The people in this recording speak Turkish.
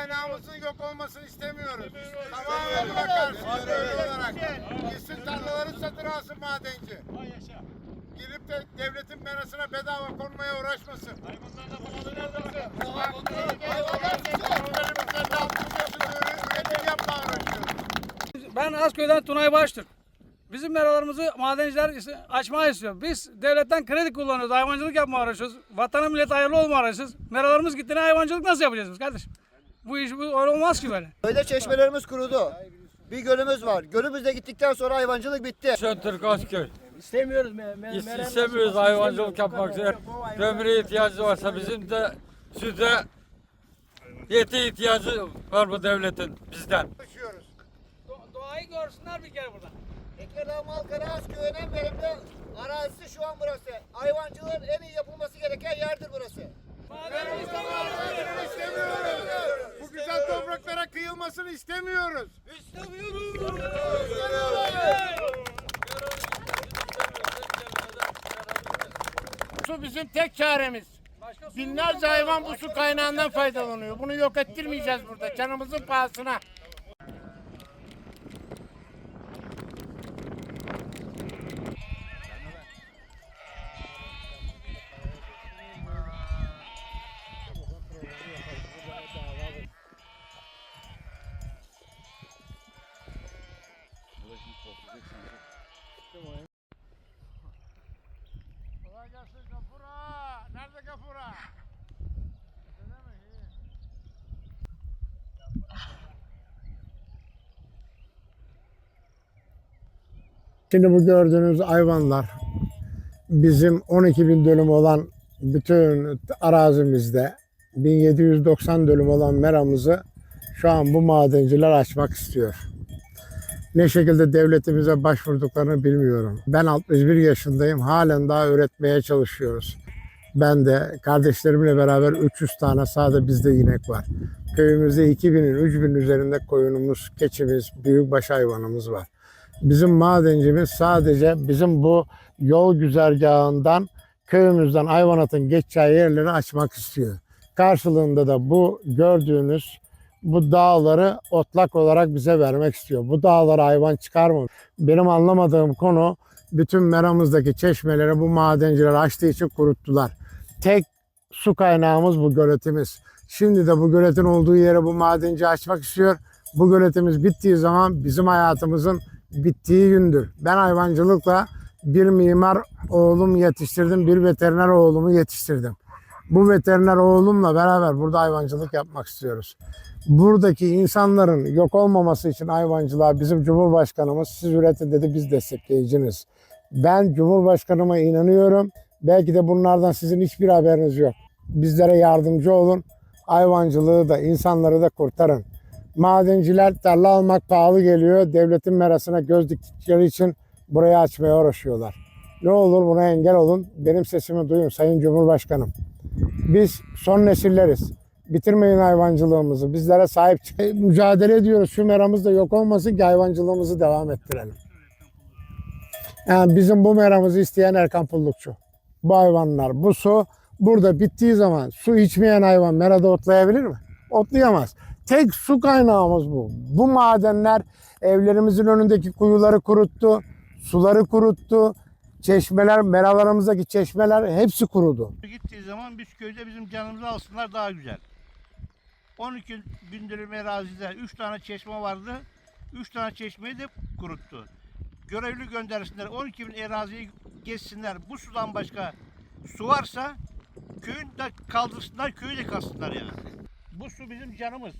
kaynağımızın yok olmasını istemiyoruz. Tamamen bakarsın öyle olarak. Gitsin tarlaları satın alsın madenci. Girip de devletin merasına bedava konmaya uğraşmasın. Üretim yapma uğraşıyoruz. Ben Asköy'den Tunay Baştürk. Bizim meralarımızı madenciler açmayı istiyor. Biz devletten kredi kullanıyoruz. Hayvancılık yapma uğraşıyoruz. Vatana millet hayırlı olma uğraşıyoruz. Meralarımız gitti. Ne hayvancılık nasıl yapacağız biz kardeşim? Bu iş bu olmaz ki böyle. Öyle çeşmelerimiz kurudu. Bir gölümüz var. Gölümüz de gittikten sonra hayvancılık bitti. Şentürk Asköy. İstemiyoruz. Me, me, İst- İstemiyoruz hayvancılık yapmak. Kömüre ihtiyacı varsa bizim de süte yeti ihtiyacı var bu devletin bizden. Doğayı görsünler bir kere burada. Tekirdağ Malkara Asköy'ün en verimli arazisi şu an burası. Hayvancılığın en iyi yapılması gereken yerdir burası. İstemiyoruz. Bu güzel topraklara kıyılmasını istemiyoruz. Su bizim tek çaremiz. Binlerce hayvan bu su kaynağından faydalanıyor. Bunu yok ettirmeyeceğiz burada. Canımızın pahasına. Gelsin Gafura. Nerede Gafura? Şimdi bu gördüğünüz hayvanlar bizim 12 bin dönüm olan bütün arazimizde 1790 dönüm olan meramızı şu an bu madenciler açmak istiyor. Ne şekilde devletimize başvurduklarını bilmiyorum. Ben 61 yaşındayım. Halen daha öğretmeye çalışıyoruz. Ben de kardeşlerimle beraber 300 tane sade bizde inek var. Köyümüzde 2000'in 3000'in üzerinde koyunumuz, keçimiz, büyükbaş hayvanımız var. Bizim madencimiz sadece bizim bu yol güzergahından köyümüzden hayvanatın geçeceği yerleri açmak istiyor. Karşılığında da bu gördüğünüz bu dağları otlak olarak bize vermek istiyor. Bu dağlara hayvan çıkar mı? Benim anlamadığım konu bütün meramızdaki çeşmeleri bu madenciler açtığı için kuruttular. Tek su kaynağımız bu göletimiz. Şimdi de bu göletin olduğu yere bu madenci açmak istiyor. Bu göletimiz bittiği zaman bizim hayatımızın bittiği gündür. Ben hayvancılıkla bir mimar oğlum yetiştirdim, bir veteriner oğlumu yetiştirdim. Bu veteriner oğlumla beraber burada hayvancılık yapmak istiyoruz. Buradaki insanların yok olmaması için hayvancılığa bizim Cumhurbaşkanımız siz üretin dedi biz destekleyiciniz. Ben Cumhurbaşkanıma inanıyorum. Belki de bunlardan sizin hiçbir haberiniz yok. Bizlere yardımcı olun. Hayvancılığı da insanları da kurtarın. Madenciler tarla almak pahalı geliyor. Devletin merasına göz diktikleri için burayı açmaya uğraşıyorlar. Ne olur buna engel olun. Benim sesimi duyun Sayın Cumhurbaşkanım. Biz son nesilleriz. Bitirmeyin hayvancılığımızı. Bizlere sahip çıkın. Mücadele ediyoruz. Şu meramız da yok olmasın ki hayvancılığımızı devam ettirelim. Yani bizim bu meramızı isteyen Erkan Pullukçu. Bu hayvanlar, bu su burada bittiği zaman su içmeyen hayvan merada otlayabilir mi? Otlayamaz. Tek su kaynağımız bu. Bu madenler evlerimizin önündeki kuyuları kuruttu, suları kuruttu, çeşmeler, meralarımızdaki çeşmeler hepsi kurudu. Gittiği zaman biz köyde bizim canımızı alsınlar daha güzel. 12 bin dönüm arazide 3 tane çeşme vardı. 3 tane çeşmeyi de kuruttu. Görevli göndersinler 12 bin araziyi geçsinler. Bu sudan başka su varsa köyün de kaldırsınlar köyü de kalsınlar yani. Bu su bizim canımız.